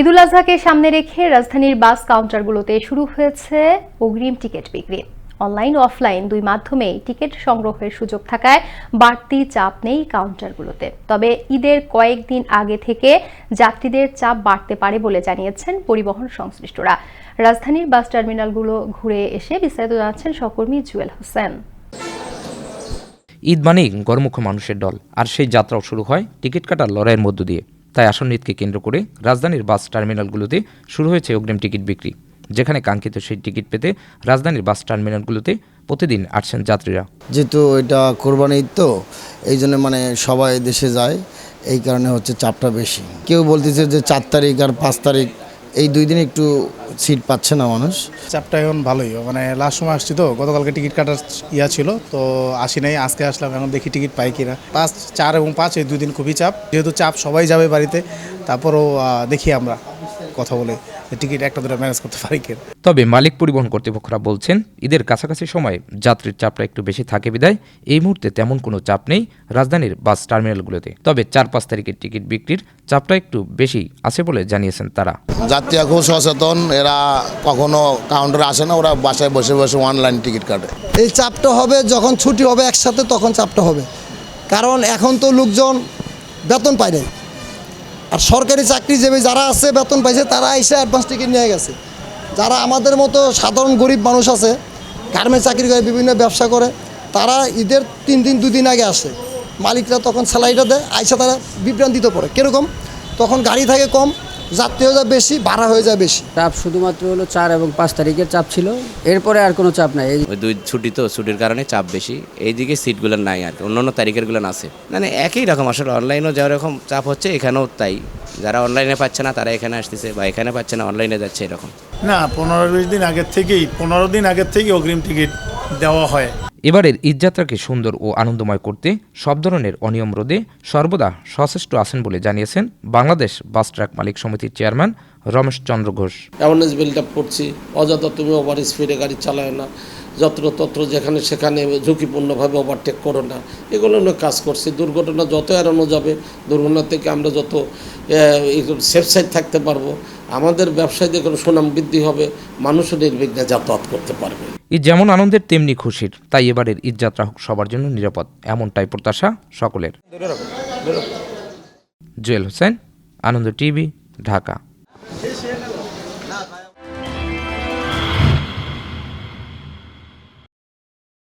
ঈদুল আজহাকে সামনে রেখে রাজধানীর বাস কাউন্টারগুলোতে শুরু হয়েছে অগ্রিম টিকিট বিক্রি। অনলাইন অফলাইন দুই মাধ্যমেই টিকিট সংগ্রহের সুযোগ থাকায় বাড়তি চাপ নেই কাউন্টারগুলোতে। তবে ঈদের কয়েকদিন আগে থেকে যাত্রীদের চাপ বাড়তে পারে বলে জানিয়েছেন পরিবহন সংশ্লিষ্টরা। রাজধানীর বাস টার্মিনালগুলো ঘুরে এসে বিস্তারিত জানাচ্ছেন সহকর্মী জুয়েল হোসেন। ঈদ মানেই গরমুখ মানুষের দল। আর সেই যাত্রাও শুরু হয় টিকিট কাটার লড়াইয়ের মধ্য দিয়ে। তাই আসন্ন ঈদকে কেন্দ্র করে রাজধানীর বাস টার্মিনালগুলোতে শুরু হয়েছে অগ্রিম টিকিট বিক্রি, যেখানে কাঙ্ক্ষিত সেই টিকিট পেতে রাজধানীর বাস টার্মিনালগুলোতে প্রতিদিন আসছেন যাত্রীরা। যেহেতু এটা কোরবানি ঈদ তো, এই জন্য মানে সবাই দেশে যায়, এই কারণে হচ্ছে চাপটা বেশি। কেউ বলতেছে যে চার তারিখ আর পাঁচ তারিখ, এই দুই দিন একটু সিট পাচ্ছে না মানুষ। চাপটা এখন ভালোই। মানে লাস্ট সময় আসছি তো, গতকালকে টিকিট কাটার ইয়া ছিল, তো আসি নাই, আজকে আসলাম, এখন দেখি টিকিট পাই কিনা। পাঁচ, চার এবং পাঁচ, এই দুই দিন খুবই চাপ। যেহেতু চাপ সবাই যাবে বাড়িতে, তারপরও দেখি আমরা, কথা বলে। টিকিট একটা দুটো ম্যানেজ করতে পারি কিনা। তবে মালিক পরিবহন কর্তৃপক্ষরা বলছেন ঈদের কাছাকাছি সময়ে যাত্রীর চাপটা একটু বেশি থাকে বিদায়। এই মুহূর্তে তেমন কোনো চাপ নেই রাজধানীর বাস টার্মিনালগুলোতে। তবে চার পাঁচ তারিখের টিকিট বিক্রির চাপটা একটু বেশি আছে বলে জানিয়েছেন তারা। যাত্রীরা খুব সচেতন এরা কখনো কাউন্টারে আসে না ওরা বাসায় বসে বসে অনলাইন টিকিট কাটে। এই চাপটা হবে যখন ছুটি হবে একসাথে তখন চাপটা হবে। কারণ এখন তো লোকজন বেতন পায় নাই। আর সরকারি চাকরিজীবী যারা আছে, বেতন পাইছে, তারা এসে অ্যাডভান্স টিকিট নিয়ে গেছে। যারা আমাদের মতো সাধারণ গরিব মানুষ আছে গার্মেন্টস চাকরি করে, বিভিন্ন ব্যবসা করে, তারা ঈদের তিন দিন দুদিন আগে আসে। মালিকরা তখন স্যালারিটা দেয়, আইসা তারা বিভ্রান্তিতে পড়ে। কীরকম? তখন গাড়ি থাকে কম যাত্রী হয়ে যায় বেশি ভাড়া হয়ে যায় বেশি। চাপ শুধুমাত্র হলো চার এবং পাঁচ তারিখের চাপ ছিল। এরপরে আর কোনো চাপ নাই। এই ওই দুই ছুটি তো ছুটির কারণে চাপ বেশি। এইদিকে সিটগুলো নাই আর অন্য অন্যান্য তারিখেরগুলো আছে। মানে একই রকম আসলে অনলাইনেও যেরকম চাপ হচ্ছে এখানেও তাই। যারা অনলাইনে পাচ্ছে না তারা এখানে আসতেছে বা এখানে পাচ্ছে না অনলাইনে যাচ্ছে এরকম। না পনেরো বিশ দিন আগের থেকেই পনেরো দিন আগের থেকেই অগ্রিম টিকিট দেওয়া হয়। এবারের ঈদযাত্রাকে সুন্দর ও আনন্দময় করতে সব ধরনের অনিয়ম রোধে সর্বদা সচেষ্ট আছেন বলে জানিয়েছেন বাংলাদেশ বাস ট্রাক মালিক সমিতির chairman Ramesh Chandra Ghosh. Awareness build up করছি। অযথা তুমি ওভার স্পিডে গাড়ি চালায় না। যত্রতত্র যেখানে সেখানে ঝুঁকিপূর্ণভাবে ওভারটেক করো না। এগুলো নিয়ে কাজ করছি। দুর্ঘটনা যত এড়ানো যাবে, দুর্ঘটনা থেকে আমরা যত সেফ সাইড থাকতে পারব। আমাদের ব্যবসায়ীদের কোনো সুনাম বৃদ্ধি হবে, মানুষও নির্বিঘ্নে যাতায়াত করতে পারবে। ঈদ যেমন আনন্দের, তেমনি খুশির। তাই এবারের ঈদযাত্রা হোক সবার জন্য নিরাপদ। এমনটাই প্রত্যাশা সকলের। জুয়েল হোসেন, আনন্দ টিভি, ঢাকা।